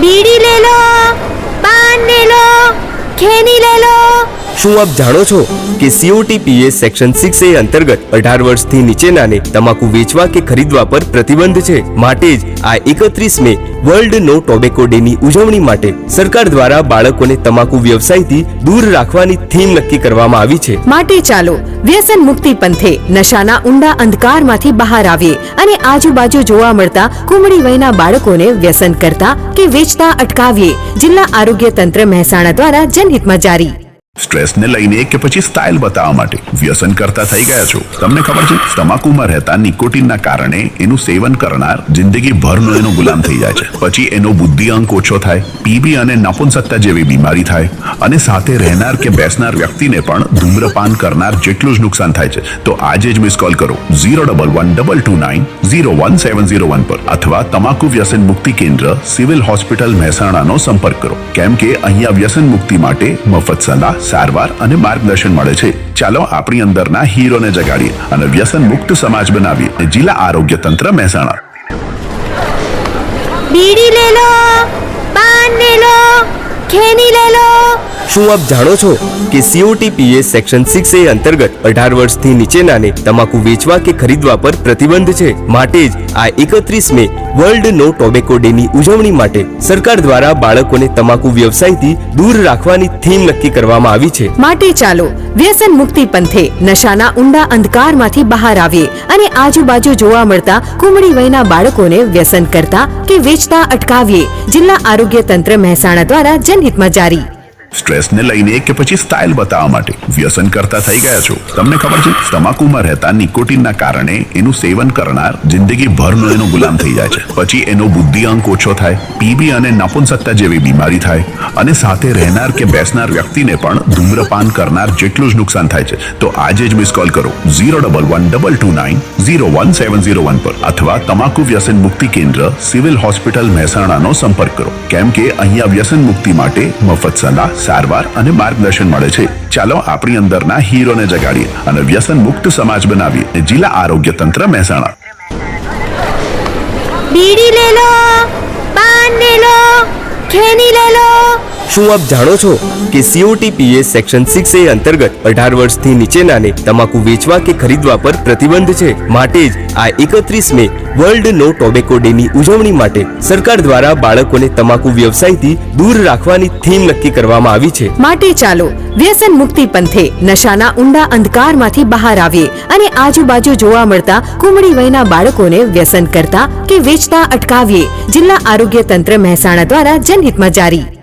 બીડી લે લો પાન લે લો ખેની લે લો શું આપ જાણો છો કે સીઓટીપીએ સેક્શન સિક્સ એ અંતર્ગત અઢાર વર્ષથી નીચેનાને તમાકુ વેચવા કે ખરીદવા પર પ્રતિબંધ છે? માટે જ આ એકત્રીસ May world no tobacco day ની ઉજવણી માટે સરકાર દ્વારા બાળકોને તમાકુ વ્યવસાયથી દૂર રાખવાની થીમ નક્કી કરવામાં આવી છે. માટે ચાલો, વ્યસન મુક્તિ પંથે નશાના ઊંડા અંધકારમાંથી બહાર આવીએ અને આજુબાજુ જોવા મળતા કુમળી વયના બાળકોને વ્યસન કરતા કે વેચતા અટકાવીએ, જિલ્લા આરોગ્ય તંત્ર મહેસાણા દ્વારા જનહિતમાં જારી. સ્ટ્રેસને લઈને કે પછી સ્ટાઇલ બતાવવા માટે. વ્યસન કરતા થઈ ગયા છો. તમને ખબર છે, તમાકુમાં રહેતા નિકોટિનના કારણે એનું સેવન કરનાર જિંદગી ભરનો એનો ગુલામ થઈ જાય છે. પછી એનો બુદ્ધિ અંક ઓછો થાય, પીબી અને નપુંસકતા જેવી બીમારી થાય. અને સાથે રહેનાર કે બેસનાર વ્યક્તિને પણ ધૂમ્રપાન કરનાર જેટલું જ નુકસાન થાય છે. તો આજે જ મિસ કોલ કરો. Zero double one double two nine zero one seven zero one પર અથવા તમાકુ વ્યસન મુક્તિ કેન્દ્ર સિવિલ હોસ્પિટલ મહેસાણાનો સંપર્ક કરો. કેમ કે અહીંયા વ્યસન મુક્તિ માટે મફત સલાહ સારવાર અને માર્ગદર્શન મળે છે. ચાલો આપણી અંદરના હીરોને જગાડીએ અને વ્યસન મુક્ત સમાજ બનાવીએ. જિલ્લા આરોગ્ય તંત્ર મહેસાણા. બીડી લે લો, પાન લે લો ખેની લે લો શું આપ જાણો છો કે સીઓટીપીએ સેક્શન સિક્સ એ અંતર્ગત અઢાર વર્ષથી નીચેનાને તમાકુ વેચવા કે ખરીદવા પર પ્રતિબંધ છે? માટે જ આ એકત્રીસ May world no tobacco day ની ઉજવણી માટે સરકાર દ્વારા બાળકોને તમાકુ વ્યવસાયથી દૂર રાખવાની થીમ નક્કી કરવામાં આવી છે. માટે ચાલો, વ્યસન મુક્તિ પંથે નશાના ઊંડા અંધકારમાંથી બહાર આવીએ અને આજુબાજુ જોવા મળતા કુમળી વયના બાળકોને વ્યસન કરતા કે વેચતા અટકાવીએ, જિલ્લા આરોગ્ય તંત્ર મહેસાણા દ્વારા જનહિતમાં જારી. સ્ટ્રેસને લઈને કે પછી સ્ટાઇલ બતાવવા માટે. વ્યસન કરતા થઈ ગયા છો. તમને ખબર છે તમાકુમાં રહેતા નિકોટિનના કારણે એનું સેવન કરનાર જિંદગીભરનો એનો ગુલામ થઈ જાય છે. પછી એનો બુદ્ધિ અંક ઓછો થાય, પીબી અને નપુંસકતા જેવી બીમારી થાય અને સાથે રહેનાર કે બેસનાર વ્યક્તિને પણ ધૂમ્રપાન કરનાર જેટલું જ નુકસાન થાય છે. તો આજે જ મિસ કોલ કરો. Zero double one double two nine, zero one seven zero one પર અથવા તમાકુ વ્યસન મુક્તિ કેન્દ્ર સિવિલ હોસ્પિટલ મહેસાણાનો સંપર્ક કરો. કેમ કે અહીંયા વ્યસન મુક્તિ માટે મફત સલાહ સારવાર અને માર્ગદર્શન મળે છે. ચાલો આપણી અંદરના હીરોને જગાડીએ અને વ્યસન મુક્ત સમાજ બનાવીએ. જિલ્લા આરોગ્ય તંત્ર મહેસાણા. બીડી લે લો, પાન લે લો ખેની લે લો શું આપ જાણો છો કે સીઓટીપીએ સેક્શન સિક્સ એ અંતર્ગત અઢાર વર્ષથી નીચેનાને તમાકુ વેચવા કે ખરીદવા પર પ્રતિબંધ છે? માટે જ આ એકત્રીસ May world no tobacco day ની ઉજવણી માટે સરકાર દ્વારા બાળકોને તમાકુ વ્યવસાયથી દૂર રાખવાની થીમ નક્કી કરવામાં આવી છે. માટે ચાલો, વ્યસન મુક્તિ પંથે નશાના ઊંડા અંધકારમાંથી બહાર આવીએ અને આજુબાજુ જોવા મળતા કુમળી વયના બાળકોને વ્યસન કરતા કે વેચતા અટકાવીએ, જિલ્લા આરોગ્ય તંત્ર મહેસાણા દ્વારા જનહિતમાં જારી.